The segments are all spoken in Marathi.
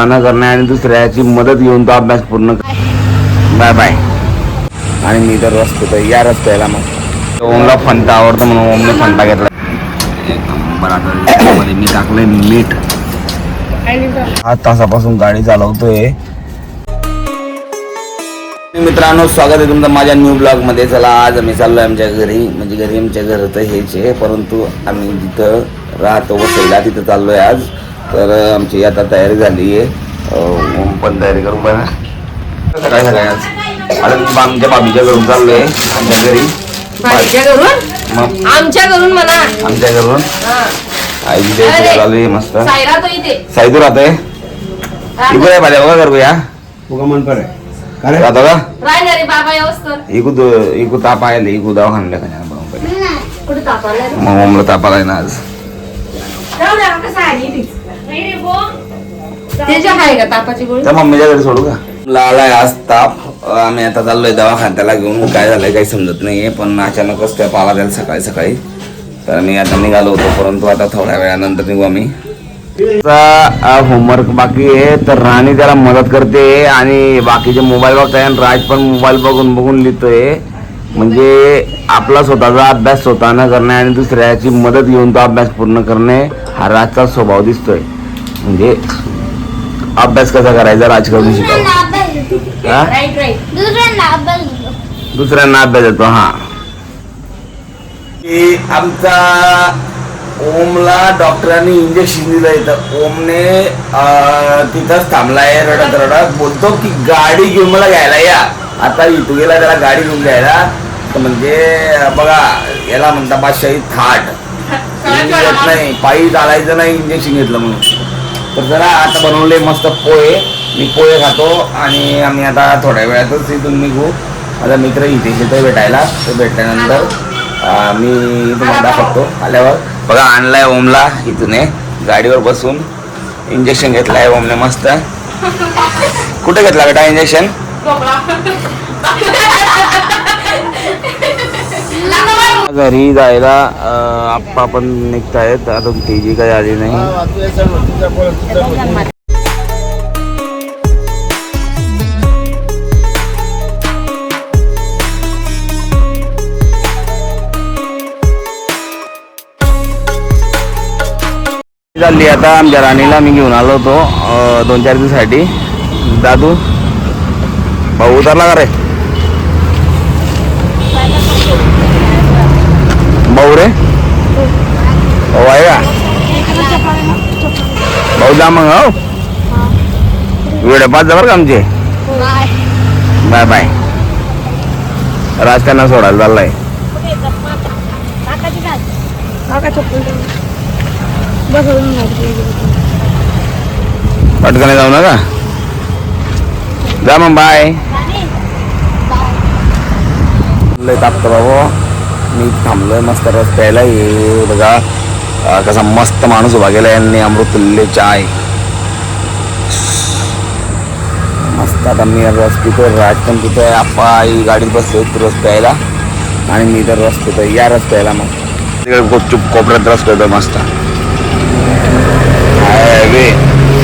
पाहणं करणे आणि दुसऱ्याची मदत घेऊन तो अभ्यास पूर्ण बाय बाय आणि मी तर रस्ते तर या रस्त्याला मग. ओमला फंटा आवडतो म्हणून ओमने फंटा घेतला. मध्ये मी टाकलंय मीठ हा तासापासून गाडी चालवतोय. मित्रांनो स्वागत आहे तुमचं माझ्या न्यू ब्लॉगमध्ये. चला आज आम्ही चाललोय आमच्या घरी. म्हणजे घरी आमच्या घर तर हेच आहे. परंतु आम्ही जिथं राहतो वसईला तिथं चाललोय आज. तर आमची आता तयारी झाली आहे. ओम पण तयारी करू बरं सकाळी सकाळी आज? आता मी आमच्या बाबीच्या घरून चाललोय आमच्या घरी. घरून? मग आमच्या घरून म्हणा. आमच्या घरून. हा. आई द्यायची चालू आहे मस्त. सायरा तो इथे. साईदू राहतोय. इकडे आहे माझ्या बघा करूया उगा मन आहे. रे? राहतो का? इकू इकू ताप आहे इकू दवाखान्याला का तापाला मग ताप आलाय? ना आज. त्याच्या आहे का तापाची गोळी? तर मम्मीच्या घरी सोडू का? मला आलाय आज ताप. आम्ही आता चाललोय दवाखान्यात त्याला घेऊन. काय झालंय काही समजत नाहीये पण अचानकच त्या पाला त्याला सकाळी सकाळी. तर मी आता निघालो होतो परंतु आता थोड्या वेळानंतर निघू आम्ही. होमवर्क बाकी आहे तर राणी त्याला मदत करते आणि बाकीचे मोबाईल बघताय आणि राज पण मोबाईल बघून बघून लिहितोय. म्हणजे आपला स्वतःचा अभ्यास स्वतःनं करणे आणि दुसऱ्याची मदत घेऊन तो अभ्यास पूर्ण करणे हा राजचा स्वभाव दिसतोय. म्हणजे अभ्यास कसा करायचा राजकडून शिकावं हा? राईट राईट दुसऱ्यांना अभ्यास येतो हा. आमचा ओमला डॉक्टरांनी इंजेक्शन दिलं इथं. ओमने तिथंच थांबलाय रडत रडत. बोलतो की गाडी घेऊन मला घ्यायला या. आता इथं गेला त्याला गाडी घेऊन घ्यायला. तर म्हणजे बघा याला म्हणता बादशाही थाट. नाही. पायी चालायचं नाही इंजेक्शन घेतलं म्हणून. तर जरा आता बनवले मस्त पोहे. मी पोहे खातो आणि आम्ही आता थोड्या वेळातच इथून निघू. माझा मित्र इथे येतोय भेटायला. तो भेटल्यानंतर मी तुम्हाला दाखवतो आल्यावर. बघा आणलाय ओमला इथून गाडीवर बसून. इंजेक्शन घेतलाय ओमने मस्त. कुठे घेतला बेटा इंजेक्शन घरी जायला आप्पा पण निघतायत अजून तिची काही आली नाही. चालली आता आमच्या राणीला मी घेऊन आलो होतो दोन चार दिवसासाठी. दादू भाऊ उतरला का रे? भाऊ रे भाऊ जा मग हो वेळ पाच जा बरं का आमचे बाय बाय राजकारणा सोडायला चाललाय पटकन जाऊ नका जा मग बाय लय तापतं बाबा मी थांबलोय मस्त रस्त्याला ये बघा. कसा मस्त माणूस उभा गेला यांनी अमृतुल्य चाय. मस्त आता मी रस पितोय राज पण पितोय. आप्पा आई गाडीत बसले रस प्यायला. आणि मी तर रस पितोय. या रस प्यायला मग. तिकडे गुपचूप कोपऱ्यात रस पितोय मस्त.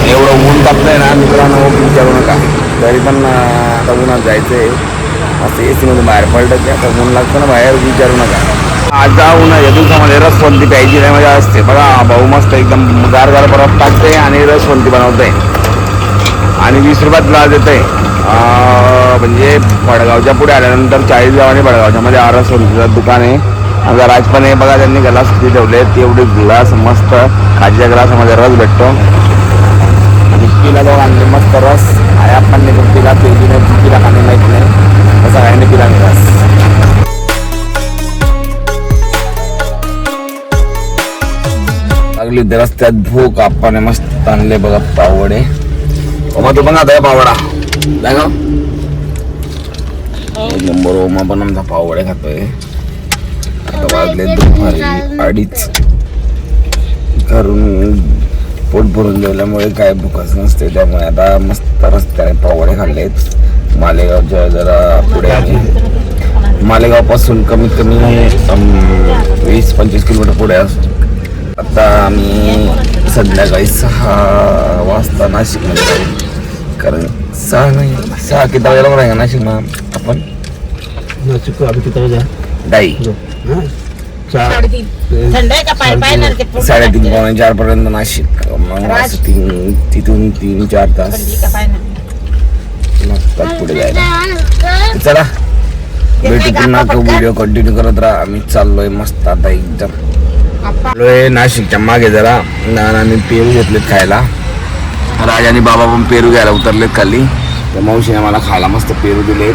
एवढं ऊन तापलंय ना मित्रांनो विचारू नका. तरी पण आता उन्हात जायचंय. असं ए मधून बाहेर पडलं की आता ऊन लागतं ना बाहेर विचारू नका. आज जा उन्हाच्या दिवसामध्ये रसवंती प्यायची नाही मजा असते. बघा भाऊ मस्त एकदम गार गार बरफ टाकते आणि रसवंती बनवते आणि वीस रुपयात ग्लास देते म्हणजे बडगावच्या पुढे आल्यानंतर चाळीस गाव आणि बडगावच्या मध्ये रसवंतीचं दुकान आहे. आता राज आहे. बघा त्यांनी ग्लास किती ठेवले तेवढे ग्लास मस्त खाजीच्या ग्लासामध्ये रस भेटतो. आणि पिला जाऊन आणले मस्त रस. आहे आपण पण पिला नाही पिला खाणे माहीत नाही. तसा काही पिला नाही रस लागली होती रस्त्यात भूक आपण मस्त आणले बघा पावडे ओमा तू पण आता पावडा नाही एक नंबर ओमा पण आमचा पावडे खातोय आता वाजले दुपारी अडीच घरून पोट भरून जेवल्यामुळे काय भूकच नसते त्यामुळे आता मस्त रस्त्याने पावडे खाल्लेत मालेगावच्या जरा पुढे आहे. मालेगावपासून कमीत कमी वीस पंचवीस किलोमीटर पुढे असतो आता आम्ही संध्याकाळी सहा वाजता नाशिकमध्ये जाऊ. कारण सहा नाही सहा किती वाजेला बरं आहे का नाशिक आपण. नाशिक अभी किती वाजा डाई. हाँ चार. थंड आहे का? पाय पाय ना ते पूर्ण साडेतीन पावणे चार पर्यंत नाशिक. मग तीन तिथून तीन चार तास. थंडी का? पाय ना लागतात पुढे जायला चला. भेटू पुन्हा तो व्हिडिओ कंटिन्यू करत राहा. आम्ही चाललोय मस्त आता एकदम. चाललोय नाशिकच्या मागे जरा. ना आम्ही पेरू घेतलेत खायला. राजाने बाबा पण पेरू घ्यायला उतरलेत खाली. तर मावशीने मला खायला मस्त पेरू दिले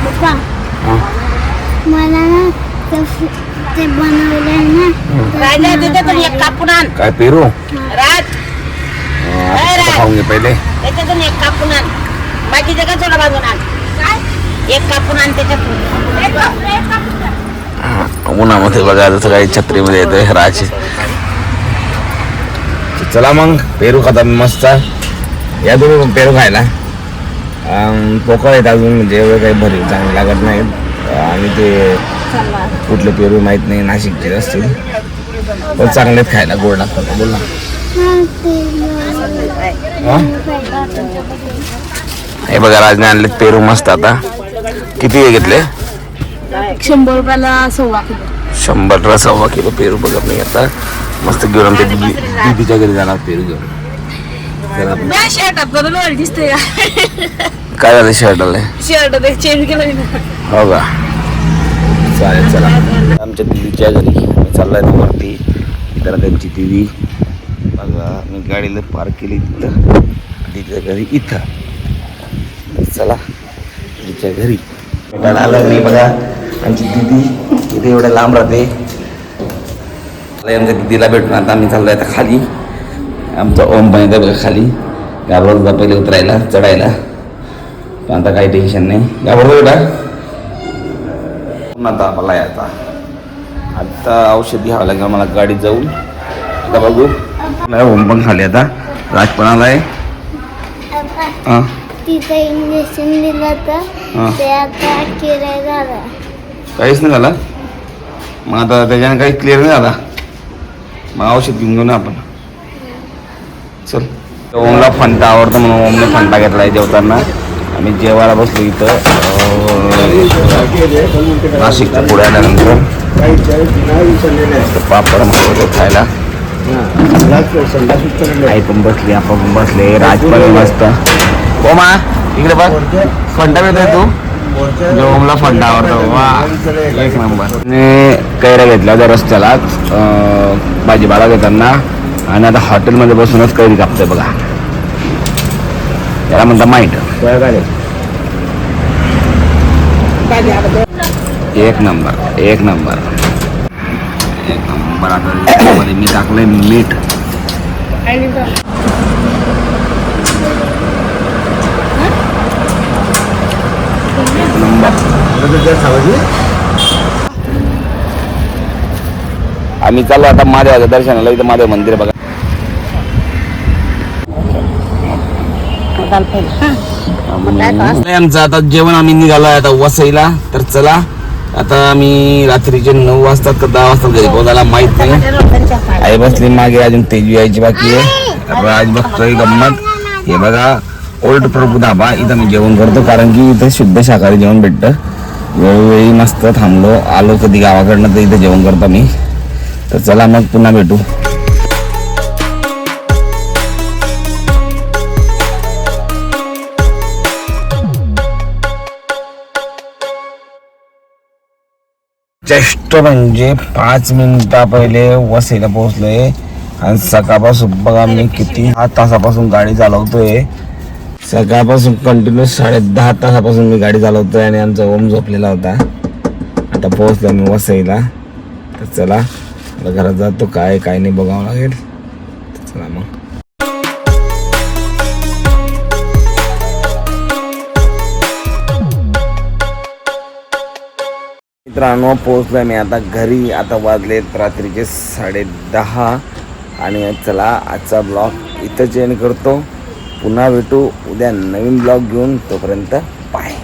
काय पेरू? खाऊन घे पहिले. बाकीचे का थोडं बाजून आण. एक कापून आण हा, उन्हामध्ये बघा जसं काही छत्रीमध्ये येतोय राज चला मग पेरू खाता मस्त. या तुम्ही पेरू खायला. अं, पोकळ आहेत अजून म्हणजे एवढं काही भरीव चांगले लागत नाहीत. आणि ते कुठले पेरू माहीत नाही नाशिकचे असतील. पण चांगले आहेत खायला गोड लागतात. बोल ना. हा, बघा राजने आणलेत पेरू मस्त आता. किती हे घेतले? शंभर रुपयाला सव्वा किलो. शंभरला सव्वा किलो पेरू बघत नाही आता. मस्त घेऊन आमच्या दिदी दिदीच्या घरी जाणार पेरू घेऊन. काय झालं शर्ट आलंय शर्ट चेंज केलं हो का? चालेल चला. आमच्या दिदीच्या घरी चाललोय ना वरती. इतर त्यांची दिदी. बघा मी गाडीला पार्क केली तिथं तिच्या घरी इथं. चला तिच्या घरी. भेटायला आलं मी बघा. आमची दिदी इथे एवढ्या लांब राहते. आमच्या दिदीला भेटून आता आम्ही चाललोय आता खाली. आमचा ओम पण येतं बघा खाली. घाबरत होता पहिले उतरायला चढायला. पण आता काही टेन्शन नाही. घाबरतो बेटा पुन्हा तापाला आता आता औषध घ्यावं लागेल मला गाडीत जाऊन. आता बघू. ओम पण खाली आता. राज पण आलाय. आता हां? तिथं इंजेक्शन दिलं हा. तर ते आता किराय झालं. काहीच नाही झालं? मग आता त्याच्याने काही क्लिअर नाही झाला? मग औषध घेऊन घेऊ ना आपण. चल. ओमला फंटा आवडतं म्हणून ओमने फंटा घेतलाय जेवताना. आम्ही जेवायला बसलो इथं. अं, नाशिकच्या पुढे आल्यानंतर. आहे. तर पापड मस्त खायला. आई पण बसली आपण पण बसले. राज पण मस्त. ओ मा इकडे बघ. फंटा मिळतोय तू? जो ओमला फंटा आवडतो. वा एक नंबर. कैऱ्या घेतल्या होत्या रस्त्यालाच. भाजीपाला घेताना. आणि आता हॉटेलमध्ये बसूनच कैरी कापतोय बघा. त्याला म्हणता माईट एक नंबर एक नंबर. एक नंबर आता मी टाकलंय मीठ एक नंबर आम्ही चाललो आता महादेवाच्या दर्शनाला. इथं महादेव मंदिर बघा. आमचं आता जेवण आम्ही निघालोय आता वसईला. तर चला आता आम्ही रात्रीचे नऊ वाजता का दहा वाजता घरी पोहोचायला माहीत नाही. आई बसली मागे अजून तेजू यायची बाकी आहे. राज बघतोय गंमत. हे बघा ओल्ड प्रभू धाबा. इथं मी जेवण करतो कारण की इथं शुद्ध शाकाहारी जेवण भेटतं. वेळोवेळी मस्त थांबलो. आलो कधी गावाकडनं तर इथं जेवण करतो मी. तर चला मग पुन्हा भेटू. जस्ट म्हणजे पाच मिनिटा पहिले वसईला पोहोचलोय. आणि सकाळपासून बघा मी किती हा तासापासून गाडी चालवतोय. सकाळपासून कंटिन्यू साडे दहा तासापासून मी गाडी चालवतोय आणि आमचा ओम झोपलेला होता. आता पोहोचलो मी वसईला. तर चला आता घरात जातो. काय काय नाही बघावं लागेल. चला मग. मित्रांनो पोहोचलोय मी आता घरी. आता वाजलेत रात्रीचे साडे दहा. आणि चला आजचा ब्लॉग इथं चेंज करतो. पुन्हा भेटू. उद्या नवीन ब्लॉग घेऊन तोपर्यंत बाय